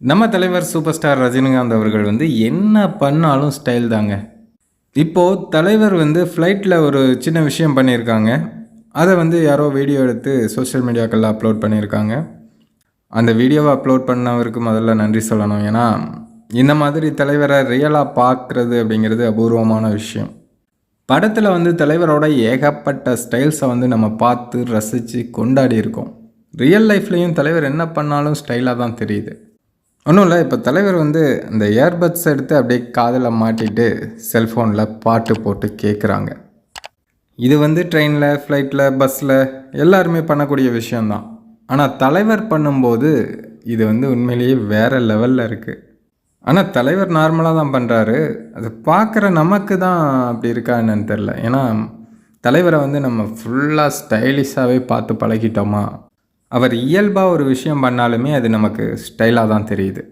நம்ம தலைவர் super star Rajinikanth அவர்கள் வந்து என்ன பண்ணாலும் ஸ்டைல் தாங்க. இப்போது தலைவர் வந்து ஃப்ளைட்டில் ஒரு சின்ன விஷயம் பண்ணியிருக்காங்க. அதை வந்து யாரோ வீடியோ எடுத்து சோஷியல் மீடியாக்களில் அப்லோட் பண்ணியிருக்காங்க. அந்த வீடியோவை அப்லோட் பண்ணவருக்கு முதல்ல நன்றி சொல்லணும். ஏன்னா இந்த மாதிரி தலைவரை ரியலாக பார்க்குறது அப்படிங்கிறது அபூர்வமான விஷயம். படத்தில் வந்து தலைவரோட ஏகப்பட்ட ஸ்டைல்ஸை வந்து நம்ம பார்த்து ரசித்து கொண்டாடி இருக்கோம். ரியல் லைஃப்லேயும் தலைவர் என்ன பண்ணாலும் ஸ்டைலாக தான் தெரியுது. ஒன்றும் இல்லை இப்போ தலைவர் வந்து இந்த இயர்பட்ஸ் எடுத்து அப்படியே காதில் மாட்டிட்டு செல்ஃபோனில் பாட்டு போட்டு கேட்குறாங்க இது வந்து ட்ரெயினில் ஃப்ளைட்டில் பஸ்ஸில் எல்லாருமே பண்ணக்கூடிய விஷயந்தான் ஆனால் தலைவர் பண்ணும்போது இது வந்து உண்மையிலேயே வேறு லெவலில் இருக்குது ஆனால் தலைவர் நார்மலாக தான் பண்ணுறாரு அது பார்க்குற நமக்கு தான் அப்படி இருக்கா என்னன்னு தெரில ஏன்னா தலைவரை வந்து நம்ம ஃபுல்லாக ஸ்டைலிஷாகவே பார்த்து பழகிட்டோமா? அவர் இயல்பாக ஒரு விஷயம் பண்ணாலுமே அது நமக்கு ஸ்டைலாக தான் தெரியுது.